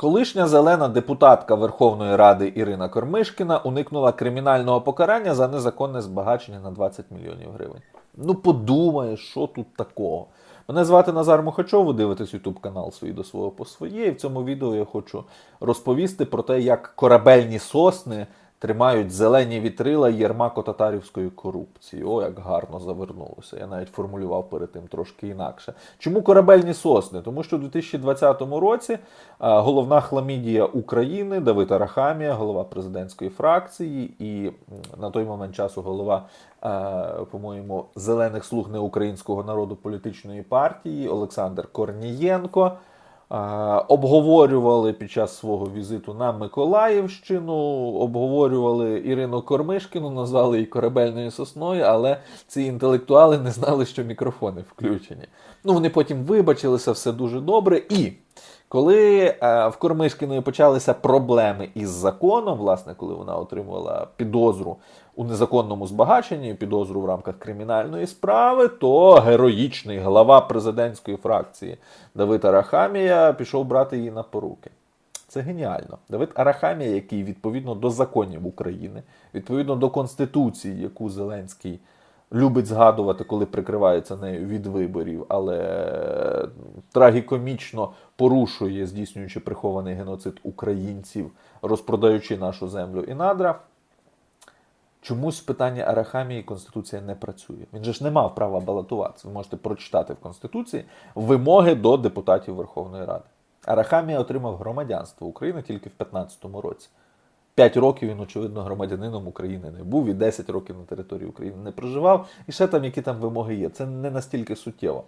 Колишня зелена депутатка Верховної Ради Ірина Кормишкіна уникнула кримінального покарання за незаконне збагачення на 20 мільйонів гривень. Ну подумаєш, що тут такого. Мене звати Назар Мухачов, ви дивитесь YouTube канал свої до свого по своє. І в цьому відео я хочу розповісти про те, як корабельні сосни тримають зелені вітрила єрмако-татарівської корупції. О, як гарно завернулося. Я навіть формулював перед тим трошки інакше. Чому корабельні сосни? Тому що в 2020 році головна хламідія України Давид Арахамія, голова президентської фракції, і на той момент часу голова, по-моєму, зелених слуг неукраїнського народу політичної партії Олександр Корнієнко. Обговорювали під час свого візиту на Миколаївщину, обговорювали Ірину Кормишкіну, назвали її корабельною сосною, але ці інтелектуали не знали, що мікрофони включені. Ну, вони потім вибачилися, все дуже добре. І коли е, в Кормишкіної почалися проблеми із законом, власне, коли вона отримувала підозру у незаконному збагаченні, підозру в рамках кримінальної справи, то героїчний глава президентської фракції Давид Арахамія пішов брати її на поруки. Це геніально. Давид Арахамія, який відповідно до законів України, відповідно до Конституції, яку Зеленський любить згадувати, коли прикривається нею від виборів, але трагікомічно порушує, здійснюючи прихований геноцид українців, розпродаючи нашу землю і надра. Чомусь в питанні Арахамії Конституція не працює. Він же ж не мав права балотуватися. Ви можете прочитати в Конституції вимоги до депутатів Верховної Ради. Арахамія отримав громадянство України тільки в 2015 році. П'ять років він, очевидно, громадянином України не був, і 10 років на території України не проживав, і ще там які там вимоги є. Це не настільки суттєво.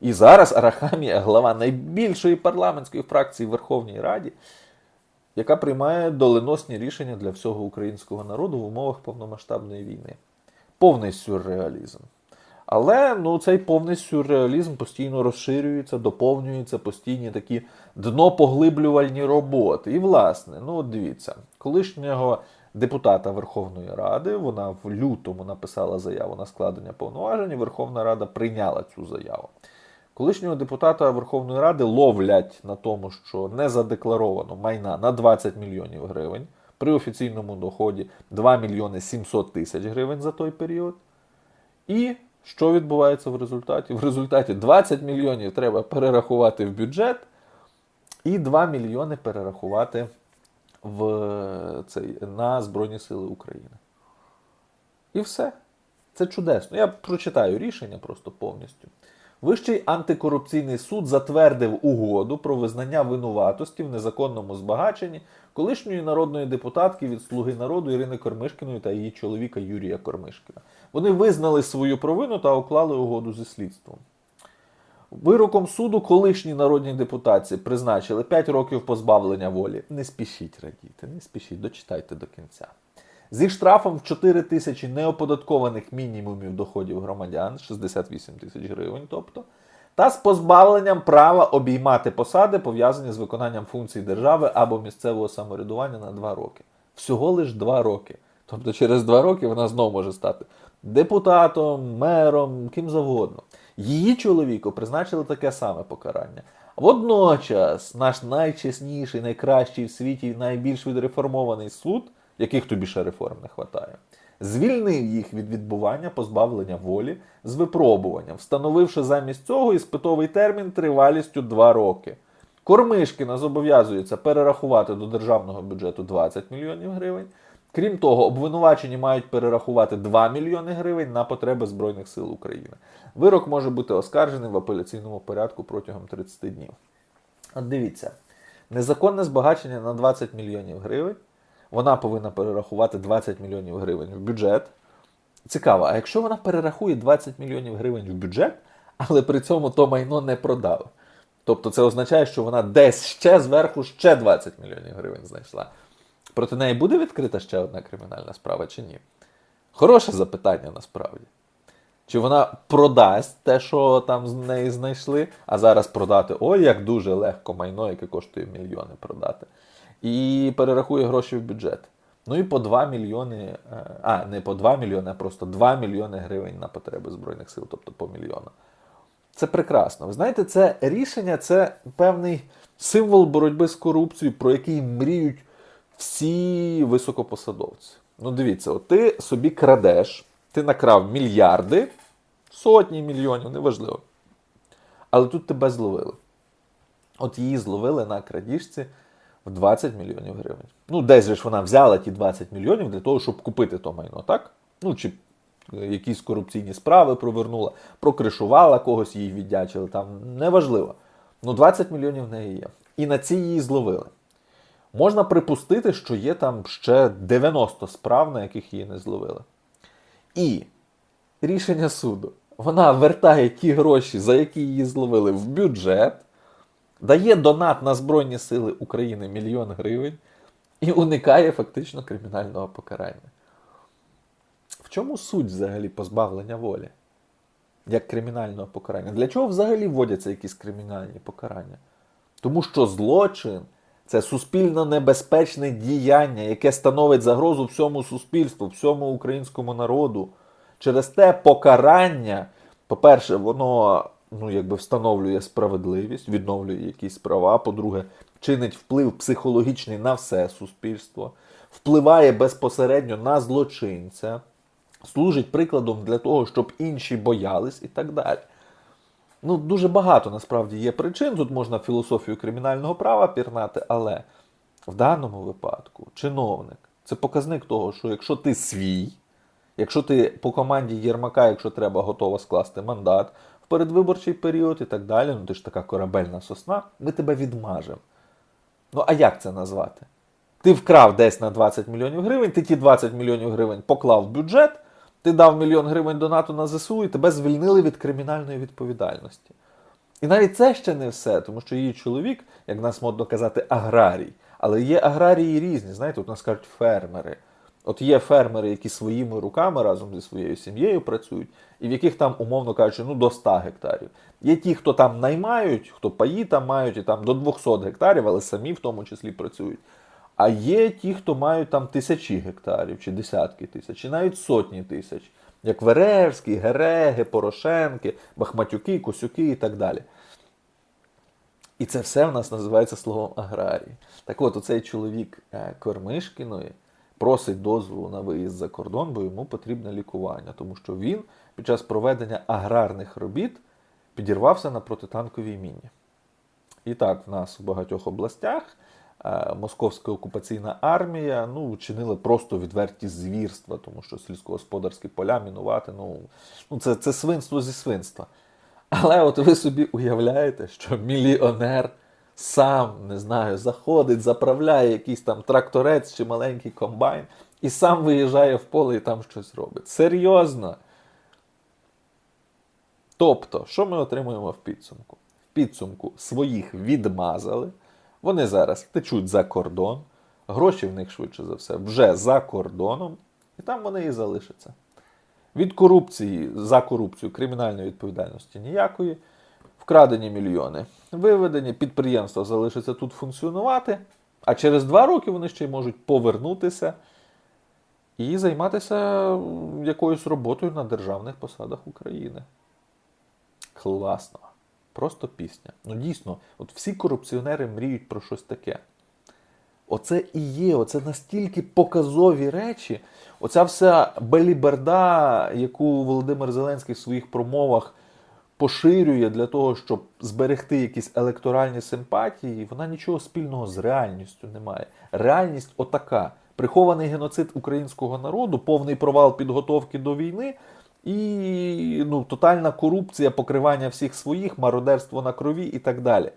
І зараз Арахамія, глава найбільшої парламентської фракції в Верховній Раді, яка приймає доленосні рішення для всього українського народу в умовах повномасштабної війни. Повний сюрреалізм. Але ну, цей повний сюрреалізм постійно розширюється, доповнюється, постійні такі днопоглиблювальні роботи. І, власне, ну от дивіться, колишнього депутата Верховної Ради, вона в лютому написала заяву на складення повноважень, і Верховна Рада прийняла цю заяву. Колишнього депутата Верховної Ради ловлять на тому, що не задекларовано майна на 20 мільйонів гривень при офіційному доході 2 мільйони 700 тисяч гривень за той період. І що відбувається в результаті? В результаті 20 мільйонів треба перерахувати в бюджет, і 2 мільйони перерахувати в цей, на Збройні Сили України. І все. Це чудесно. Я прочитаю рішення просто повністю. Вищий антикорупційний суд затвердив угоду про визнання винуватості в незаконному збагаченні колишньої народної депутатки від Слуги народу Ірини Кормишкіної та її чоловіка Юрія Кормишкіна. Вони визнали свою провину та уклали угоду зі слідством. Вироком суду колишній народній депутації призначили 5 років позбавлення волі. Не спішіть радіти, не спішіть, дочитайте до кінця. Зі штрафом в 4 тисячі неоподаткованих мінімумів доходів громадян, 68 тисяч гривень, тобто, та з позбавленням права обіймати посади, пов'язані з виконанням функцій держави або місцевого самоврядування на 2 роки. Всього лиш 2 роки. Тобто через 2 роки вона знову може стати депутатом, мером, ким завгодно. Її чоловіку призначили таке саме покарання. Водночас наш найчесніший, найкращий в світі, найбільш відреформований суд, яких тобі ще реформ не вистачає, звільнив їх від відбування позбавлення волі з випробуванням, встановивши замість цього іспитовий термін тривалістю 2 роки. Кормишкіна зобов'язується перерахувати до державного бюджету 20 мільйонів гривень. Крім того, обвинувачені мають перерахувати 2 мільйони гривень на потреби Збройних сил України. Вирок може бути оскаржений в апеляційному порядку протягом 30 днів. От дивіться, незаконне збагачення на 20 мільйонів гривень. Вона повинна перерахувати 20 мільйонів гривень в бюджет. Цікаво, а якщо вона перерахує 20 мільйонів гривень в бюджет, але при цьому то майно не продала. Тобто це означає, що вона десь ще зверху ще 20 мільйонів гривень знайшла. Проти неї буде відкрита ще одна кримінальна справа чи ні? Хороше запитання насправді. Чи вона продасть те, що там з неї знайшли, а зараз продати ой, як дуже легко майно, яке коштує мільйони продати, і перерахує гроші в бюджет. Ну і по 2 мільйони, е, а не по 2 мільйони, а просто 2 мільйони гривень на потреби Збройних сил, тобто по мільйону. Це прекрасно. Ви знаєте, це рішення це певний символ боротьби з корупцією, про який мріють всі високопосадовці. Ну, дивіться, от ти собі крадеш, ти накрав мільярди, сотні мільйонів, неважливо. Але тут тебе зловили. От її зловили на крадіжці в 20 мільйонів гривень. Ну, десь же ж вона взяла ті 20 мільйонів для того, щоб купити то майно, так? Ну, чи е, якісь корупційні справи провернула, прокришувала когось, їй віддячили, там неважливо. Ну, 20 мільйонів в неї є. І на ці її зловили. Можна припустити, що є там ще 90 справ, на яких її не зловили. І рішення суду. Вона вертає ті гроші, за які її зловили, в бюджет, дає донат на Збройні Сили України мільйон гривень і уникає фактично кримінального покарання. В чому суть взагалі позбавлення волі? Як кримінального покарання? Для чого взагалі вводяться якісь кримінальні покарання? Тому що злочин це суспільно небезпечне діяння, яке становить загрозу всьому суспільству, всьому українському народу. Через те покарання, по-перше, воно ну, якби встановлює справедливість, відновлює якісь права. По-друге, чинить вплив психологічний на все суспільство, впливає безпосередньо на злочинця, служить прикладом для того, щоб інші боялись і так далі. Ну, дуже багато насправді є причин. Тут можна філософію кримінального права пірнати, але в даному випадку чиновник це показник того, що якщо ти свій, якщо ти по команді Єрмака, якщо треба, готова скласти мандат в передвиборчий період і так далі, ну ти ж така корабельна сосна, ми тебе відмажемо. Ну а як це назвати? Ти вкрав десь на 20 мільйонів гривень, ти ті 20 мільйонів гривень поклав в бюджет, ти дав мільйон гривень донату на ЗСУ і тебе звільнили від кримінальної відповідальності. І навіть це ще не все, тому що її чоловік, як нас модно казати, аграрій. Але є аграрії різні, знаєте, от нас кажуть фермери. От є фермери, які своїми руками разом зі своєю сім'єю працюють, і в яких там, умовно кажучи, ну до 100 гектарів. Є ті, хто там наймають, хто паї там мають, і там до 200 гектарів, але самі в тому числі працюють. А є ті, хто мають там тисячі гектарів, чи десятки тисяч, чи навіть сотні тисяч, як Веревський, Гереги, Порошенки, Бахматюки, Косюки і так далі. І це все в нас називається словом аграрій. Так от, оцей чоловік е, Кормишкіної просить дозволу на виїзд за кордон, бо йому потрібне лікування, тому що він під час проведення аграрних робіт підірвався на протитанковій міні. І так, в нас у багатьох областях е, московська окупаційна армія ну, чинила просто відверті звірства, тому що сільськогосподарські поля мінувати, ну, ну це, це свинство зі свинства. Але от ви собі уявляєте, що мільйонер сам не знаю, заходить, заправляє якийсь там тракторець чи маленький комбайн і сам виїжджає в поле і там щось робить. Серйозно. Тобто, що ми отримуємо в підсумку? В підсумку своїх відмазали, вони зараз течуть за кордон, гроші в них швидше за все вже за кордоном, і там вони і залишаться. Від корупції за корупцію кримінальної відповідальності ніякої. Вкрадені мільйони, виведені, підприємства залишаться тут функціонувати, а через два роки вони ще й можуть повернутися і займатися якоюсь роботою на державних посадах України. Класно. Просто пісня. Ну дійсно, от всі корупціонери мріють про щось таке. Оце і є, оце настільки показові речі. Оця вся беліберда, яку Володимир Зеленський в своїх промовах поширює для того, щоб зберегти якісь електоральні симпатії, вона нічого спільного з реальністю не має. Реальність отака: прихований геноцид українського народу, повний провал підготовки до війни і ну, тотальна корупція, покривання всіх своїх, мародерство на крові і так далі.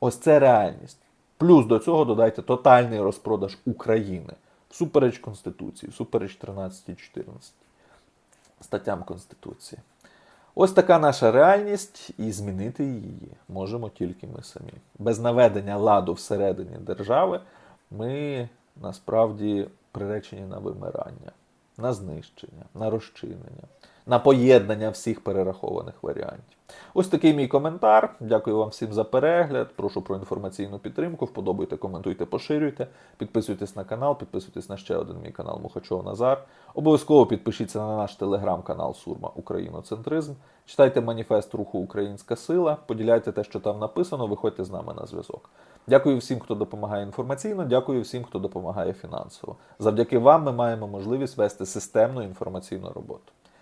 Ось це реальність. Плюс до цього додайте тотальний розпродаж України всупереч Конституції, всупереч 13-14 статтям Конституції. Ось така наша реальність, і змінити її можемо тільки ми самі. Без наведення ладу всередині держави ми насправді приречені на вимирання, на знищення, на розчинення, на поєднання всіх перерахованих варіантів. Ось такий мій коментар. Дякую вам всім за перегляд. Прошу про інформаційну підтримку. Вподобайте, коментуйте, поширюйте. Підписуйтесь на канал, підписуйтесь на ще один мій канал Мухачов Назар. Обов'язково підпишіться на наш телеграм-канал Сурма Україноцентризм. Читайте маніфест руху Українська сила, поділяйте те, що там написано, виходьте з нами на зв'язок. Дякую всім, хто допомагає інформаційно, дякую всім, хто допомагає фінансово. Завдяки вам ми маємо можливість вести системну інформаційну роботу.